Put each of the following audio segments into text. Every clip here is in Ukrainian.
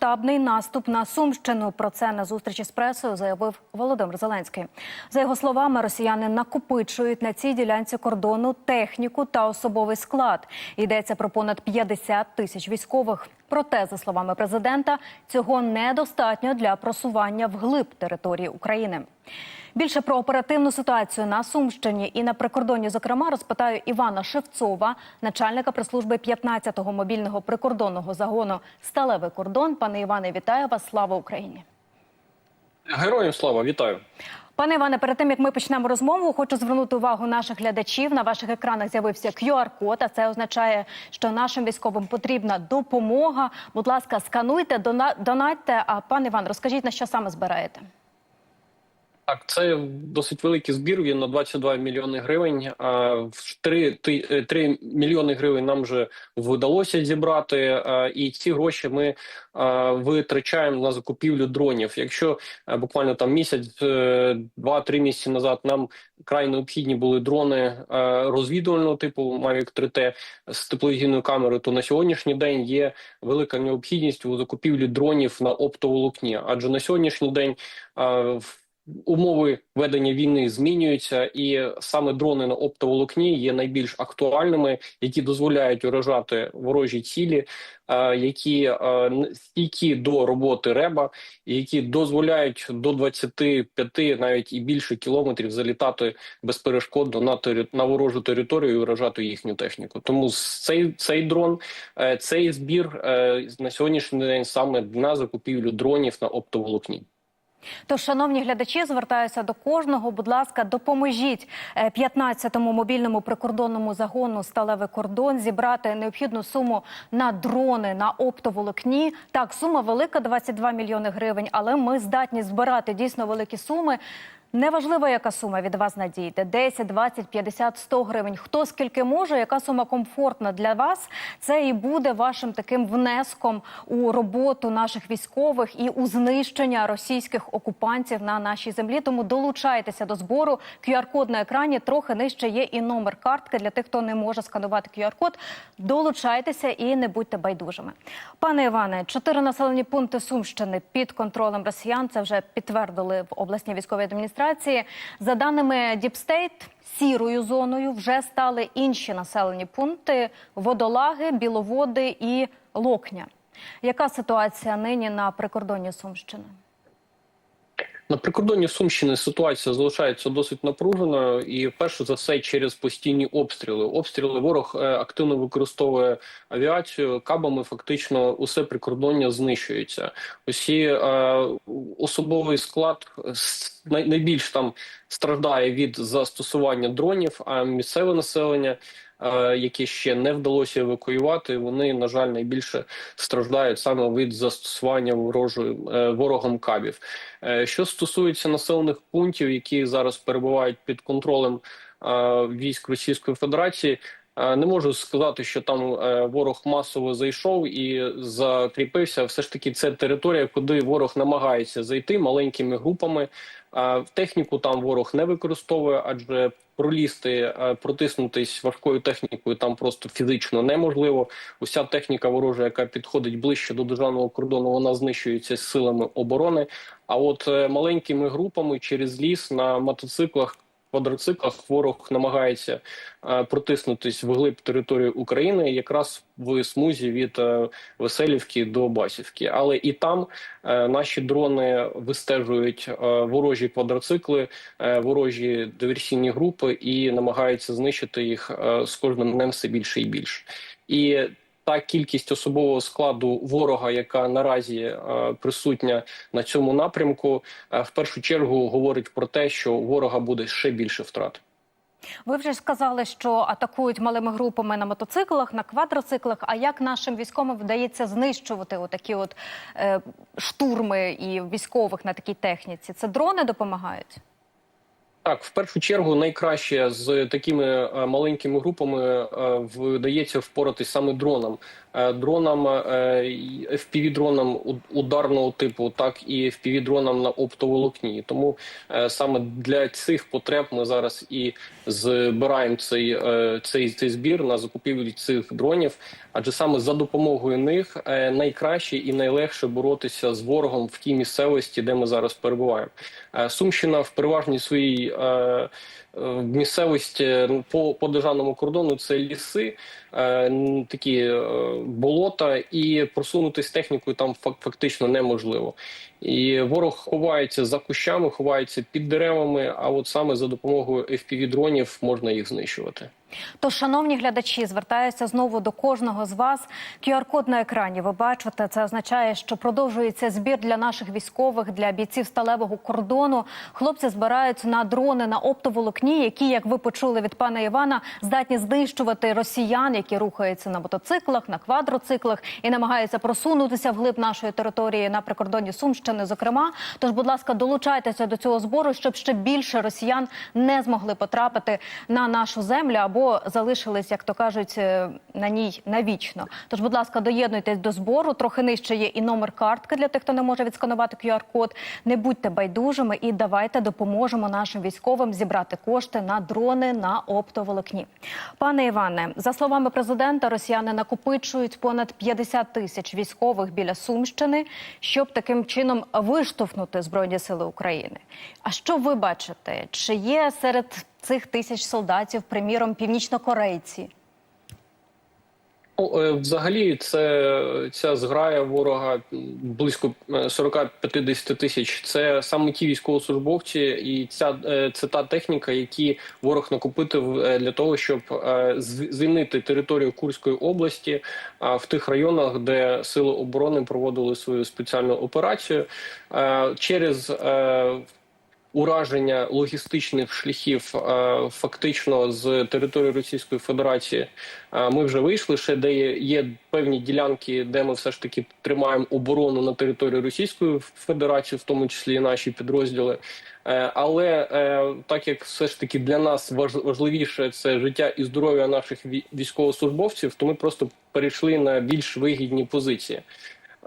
масштабний наступ на Сумщину. Про це на зустрічі з пресою заявив Володимир Зеленський. За його словами, росіяни накопичують на цій ділянці кордону техніку та особовий склад. Йдеться про понад 50 тисяч військових. Проте, за словами президента, цього недостатньо для просування вглиб території України. Більше про оперативну ситуацію на Сумщині і на прикордонні, зокрема, розпитаю Івана Шевцова, начальника прес-служби 15-го мобільного прикордонного загону Сталевий кордон. Пане Іване, вітаю вас! Слава Україні! Героям слава, вітаю. Пане Іване, перед тим як ми почнемо розмову, хочу звернути увагу наших глядачів. На ваших екранах з'явився QR-код, а це означає, що нашим військовим потрібна допомога. Будь ласка, скануйте, дона- донатьте. А пане Іван, розкажіть на що саме збираєте? Так, це досить великий збір. Він на 22 мільйони гривень. А в 3, 3 мільйони гривень нам вже вдалося зібрати. І ці гроші ми витрачаємо на закупівлю дронів. Якщо буквально там місяць, е, два-три місяці назад нам край необхідні були дрони розвідувального типу Mavic 3T з тепловізійною камерою, то на сьогоднішній день є велика необхідність у закупівлі дронів на оптоволокні. Адже на сьогоднішній день в Умови ведення війни змінюються, і саме дрони на оптоволокні є найбільш актуальними, які дозволяють уражати ворожі цілі, е, які е, стійкі до роботи реба, які дозволяють до 25, навіть і більше кілометрів залітати безперешкодно на тері- на ворожу територію і уражати їхню техніку. Тому цей цей дрон, е, цей збір на сьогоднішній день саме на закупівлю дронів на оптоволокні. Тож, шановні глядачі, звертаюся до кожного. Будь ласка, допоможіть е, 15-му мобільному прикордонному загону Сталевий кордон зібрати необхідну суму на дрони на оптоволокні. Так, сума велика 22 мільйони гривень, але ми здатні збирати дійсно великі суми. Неважливо, яка сума від вас надійде: 10, 20, 50, 100 гривень. Хто скільки може, яка сума комфортна для вас, це і буде вашим таким внеском у роботу наших військових і у знищення російських окупантів на нашій землі. Тому долучайтеся до збору. QR-код на екрані трохи нижче є і номер картки для тих, хто не може сканувати QR-код. Долучайтеся і не будьте байдужими. Пане Іване, чотири населені пункти Сумщини під контролем росіян. Це вже підтвердили в обласній військовій адміністрації. За даними Діпстейт, сірою зоною вже стали інші населені пункти: водолаги, біловоди і Локня. Яка ситуація нині на прикордонні Сумщини? На прикордонні Сумщини ситуація залишається досить напруженою, і перше за все через постійні обстріли. Обстріли ворог е, активно використовує авіацію. Кабами фактично усе прикордоння знищується. Усі е, особовий склад е, най- найбільш там страждає від застосування дронів, а місцеве населення. Е, Яке ще не вдалося евакуювати, вони на жаль найбільше страждають саме від застосування ворожої е, ворогом кабів. Е, Що стосується населених пунктів, які зараз перебувають під контролем військ Російської Федерації, не можу сказати, що там ворог масово зайшов і закріпився. Все ж таки, це територія, куди ворог намагається зайти маленькими групами. Техніку там ворог не використовує, адже пролізти, протиснутись важкою технікою там просто фізично неможливо. Уся техніка ворожа, яка підходить ближче до державного кордону, вона знищується силами оборони. А от е, маленькими групами через ліс на мотоциклах. Квадроциклах ворог намагається е, протиснутись вглиб території України, якраз в смузі від е, Веселівки до Басівки. Але і там е, наші дрони вистежують ворожі квадроцикли, ворожі диверсійні групи і намагаються знищити їх з кожним днем все більше і більше. І та кількість особового складу ворога, яка наразі е, присутня на цьому напрямку, е, в першу чергу говорить про те, що ворога буде ще більше втрат. Ви вже сказали, що атакують малими групами на мотоциклах, на квадроциклах. А як нашим військовим вдається знищувати отакі от е, штурми і військових на такій техніці? Це дрони допомагають? Так, в першу чергу найкраще з такими е, маленькими групами е, вдається впоратись саме дронам. Е, Дронам FPV-дронам ударного типу, так і FPV-дронам на оптоволокні. Тому саме для цих потреб ми зараз і збираємо цей, цей, цей збір на закупівлю цих дронів. Адже саме за допомогою них найкраще і найлегше боротися з ворогом в тій місцевості, де ми зараз перебуваємо. Сумщина в переважній своїй euh, е, е, місцевості по, по державному кордону це ліси, е, такі болота, і просунутися технікою там фак- фактично неможливо. І ворог ховається за кущами, ховається під деревами. А от саме за допомогою FPV-дронів можна їх знищувати. Тож, шановні глядачі, звертаюся знову до кожного з вас. QR-код на екрані. Ви бачите, це означає, що продовжується збір для наших військових, для бійців сталевого кордону. Хлопці збирають на дрони на оптоволокні, які, як ви почули від пана Івана, здатні знищувати росіян, які рухаються на мотоциклах, на квадроциклах і намагаються просунутися вглиб нашої території на прикордонні Сумщини. Зокрема, тож, будь ласка, долучайтеся до цього збору, щоб ще більше росіян не змогли потрапити на нашу землю або залишились, як то кажуть, е, на ній навічно. Тож, будь ласка, доєднуйтесь до збору. Трохи нижче є і номер картки для тих, хто не може відсканувати QR-код. Не будьте байдужими і давайте допоможемо нашим військовим зібрати кошти на дрони на оптоволокні. Пане Іване, за словами президента, росіяни накопичують понад 50 тисяч військових біля Сумщини, щоб таким чином виштовхнути збройні сили України. А що ви бачите? Чи є серед цих тисяч солдатів, приміром, північнокорейці? Ну, е, взагалі, це ця зграя ворога близько е, 40-50 тисяч. Це саме ті військовослужбовці, і ця е, це та техніка, які ворог накопитив е, для того, щоб е, звільнити територію Курської області в тих районах, де сили оборони проводили свою спеціальну операцію Е, через. Ураження логістичних шляхів е, фактично з території Російської Федерації е, ми вже вийшли. Ще де є, певні ділянки, де ми все ж таки тримаємо оборону на території Російської Федерації, в тому числі і наші підрозділи. Е, Але так як все ж таки для нас важ- важливіше це життя і здоров'я наших військовослужбовців, то ми просто перейшли на більш вигідні позиції.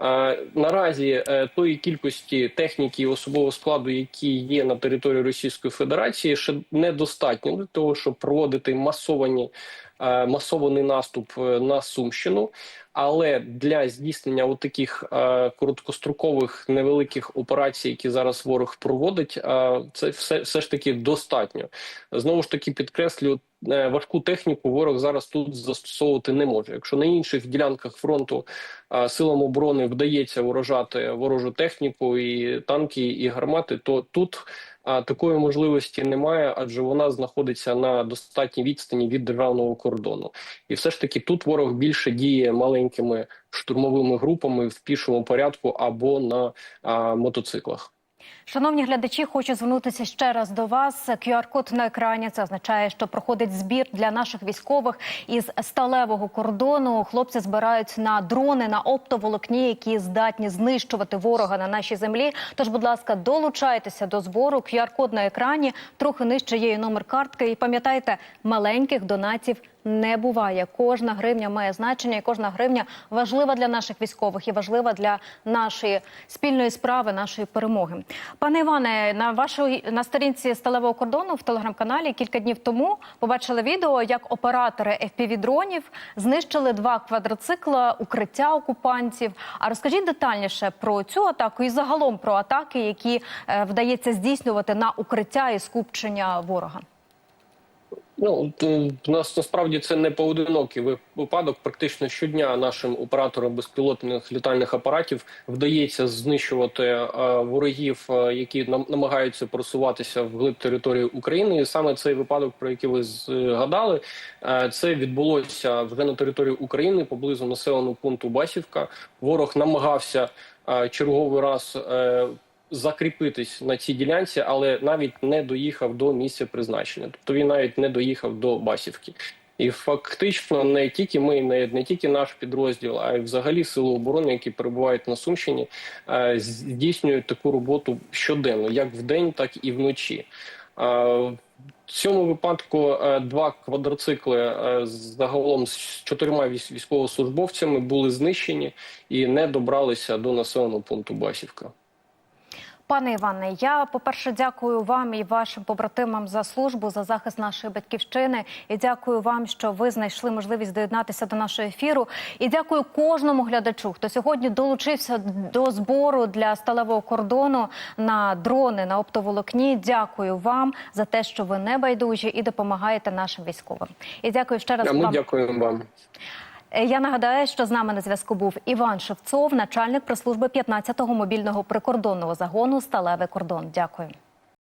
Е, Наразі е, тої кількості техніки і особового складу, які є на території Російської Федерації, ще недостатньо для того, щоб проводити масовані масований наступ е, на Сумщину. Але для здійснення от таких е, короткострокових невеликих операцій, які зараз ворог проводить, е, це все, все ж таки достатньо. Знову ж таки підкреслюю, е, важку техніку ворог зараз тут застосовувати не може. Якщо на інших ділянках фронту е, силам оборони вдається уражати ворожу техніку і танки, і гармати, то тут а такої можливості немає, адже вона знаходиться на достатній відстані від державного кордону, і все ж таки тут ворог більше діє маленькими штурмовими групами в пішому порядку або на а, мотоциклах. Шановні глядачі, хочу звернутися ще раз до вас. QR-код на екрані це означає, що проходить збір для наших військових із сталевого кордону. Хлопці збирають на дрони на оптоволокні, які здатні знищувати ворога на нашій землі. Тож, будь ласка, долучайтеся до збору. QR-код на екрані трохи нижче є номер картки. І пам'ятайте, маленьких донатів не буває. Кожна гривня має значення, і кожна гривня важлива для наших військових і важлива для нашої спільної справи, нашої перемоги. Пане Іване, на вашій на сторінці сталевого кордону в телеграм-каналі кілька днів тому побачили відео, як оператори FPV-дронів знищили два квадроцикла укриття окупантів. А розкажіть детальніше про цю атаку і загалом про атаки, які е, вдається здійснювати на укриття і скупчення ворога. Ну в нас насправді це не поодинокий випадок. Практично щодня нашим операторам безпілотних літальних апаратів вдається знищувати е, ворогів, е, які нам намагаються просуватися вглиб території України. І саме цей випадок, про який ви згадали, е, це відбулося вже на території України поблизу населеного пункту Басівка. Ворог намагався е, черговий раз. Е, закріпитись на цій ділянці, але навіть не доїхав до місця призначення. Тобто він навіть не доїхав до Басівки. І фактично не тільки ми, не, не тільки наш підрозділ, а й взагалі сили оборони, які перебувають на Сумщині, е, здійснюють таку роботу щоденно, як вдень, так і вночі. В цьому випадку е, два квадроцикли е, загалом з чотирма військовослужбовцями були знищені і не добралися до населеного пункту Басівка. Пане Іване, я по-перше дякую вам і вашим побратимам за службу за захист нашої батьківщини. І дякую вам, що ви знайшли можливість доєднатися до нашого ефіру. І дякую кожному глядачу, хто сьогодні долучився до збору для сталевого кордону на дрони на оптоволокні. Дякую вам за те, що ви не байдужі і допомагаєте нашим військовим. І дякую ще раз А ми вам. дякуємо вам. Е, Я нагадаю, що з нами на зв'язку був Іван Шевцов, начальник прес-служби 15-го мобільного прикордонного загону Сталевий кордон. Дякую.